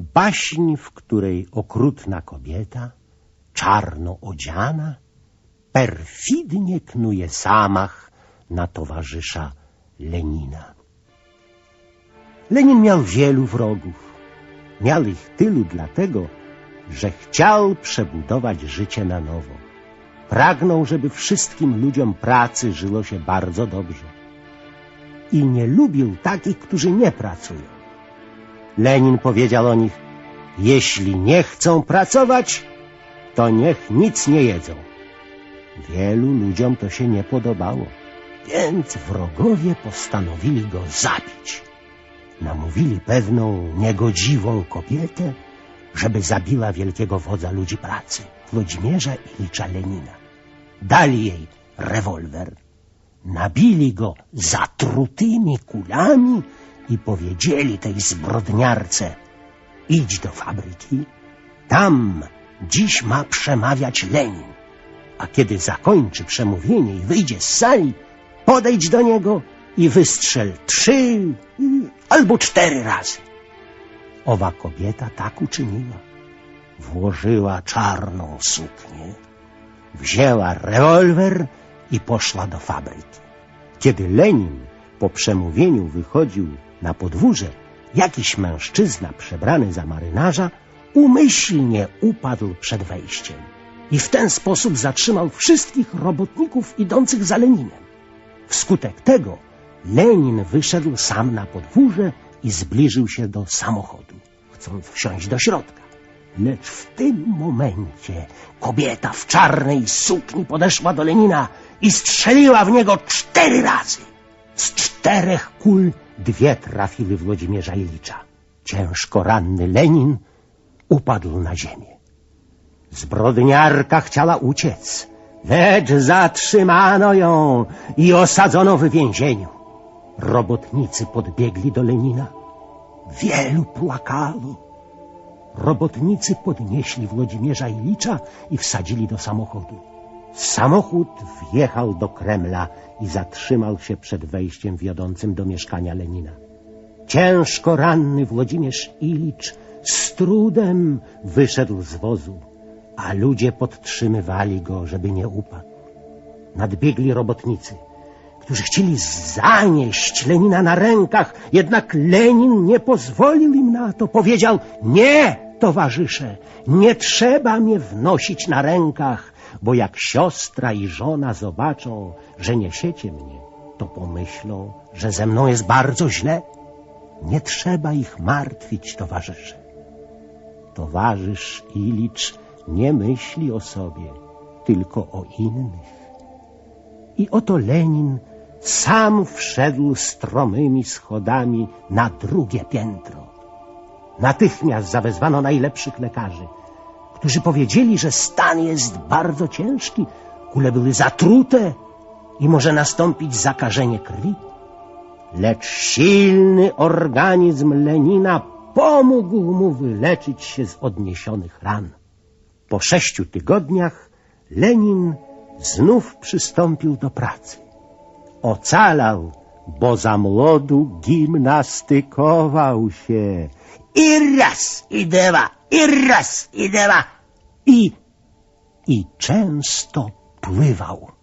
Baśń, w której okrutna kobieta, czarno odziana, perfidnie knuje zamach na towarzysza Lenina. Lenin miał wielu wrogów. Miał ich tylu dlatego, że chciał przebudować życie na nowo. Pragnął, żeby wszystkim ludziom pracy żyło się bardzo dobrze. I nie lubił takich, którzy nie pracują. Lenin powiedział o nich, jeśli nie chcą pracować, to niech nic nie jedzą. Wielu ludziom to się nie podobało, więc wrogowie postanowili go zabić. Namówili pewną niegodziwą kobietę, żeby zabiła wielkiego wodza ludzi pracy, Włodzimierza Ilicza Lenina. Dali jej rewolwer, nabili go zatrutymi kulami i powiedzieli tej zbrodniarce idź do fabryki, tam dziś ma przemawiać Lenin, a kiedy zakończy przemówienie i wyjdzie z sali, podejdź do niego i wystrzel trzy albo cztery razy. Owa kobieta tak uczyniła. Włożyła czarną suknię, wzięła rewolwer i poszła do fabryki. Kiedy Lenin po przemówieniu wychodził na podwórze, jakiś mężczyzna przebrany za marynarza umyślnie upadł przed wejściem i w ten sposób zatrzymał wszystkich robotników idących za Leninem. Wskutek tego Lenin wyszedł sam na podwórze i zbliżył się do samochodu, chcąc wsiąść do środka. Lecz w tym momencie kobieta w czarnej sukni podeszła do Lenina i strzeliła w niego cztery razy. Z czterech kul dwie trafiły Włodzimierza Ilicza. Ciężko ranny Lenin upadł na ziemię. Zbrodniarka chciała uciec, lecz zatrzymano ją i osadzono w więzieniu. Robotnicy podbiegli do Lenina. Wielu płakało. Robotnicy podnieśli Włodzimierza Ilicza i wsadzili do samochodu. Samochód wjechał do Kremla i zatrzymał się przed wejściem wiodącym do mieszkania Lenina. Ciężko ranny Włodzimierz Ilicz z trudem wyszedł z wozu, a ludzie podtrzymywali go, żeby nie upadł. Nadbiegli robotnicy, którzy chcieli zanieść Lenina na rękach, jednak Lenin nie pozwolił im na to. Powiedział, nie, towarzysze, nie trzeba mnie wnosić na rękach, bo jak siostra i żona zobaczą, że niesiecie mnie, to pomyślą, że ze mną jest bardzo źle. Nie trzeba ich martwić, towarzysze. Towarzysz Ilicz nie myśli o sobie, tylko o innych. I oto Lenin sam wszedł stromymi schodami na drugie piętro. Natychmiast zawezwano najlepszych lekarzy, którzy powiedzieli, że stan jest bardzo ciężki, kule były zatrute i może nastąpić zakażenie krwi. Lecz silny organizm Lenina pomógł mu wyleczyć się z odniesionych ran. Po sześciu tygodniach Lenin znów przystąpił do pracy. Ocalał, bo za młodu gimnastykował się. I raz, i dwa, i raz, i dwa. I, i często pływał.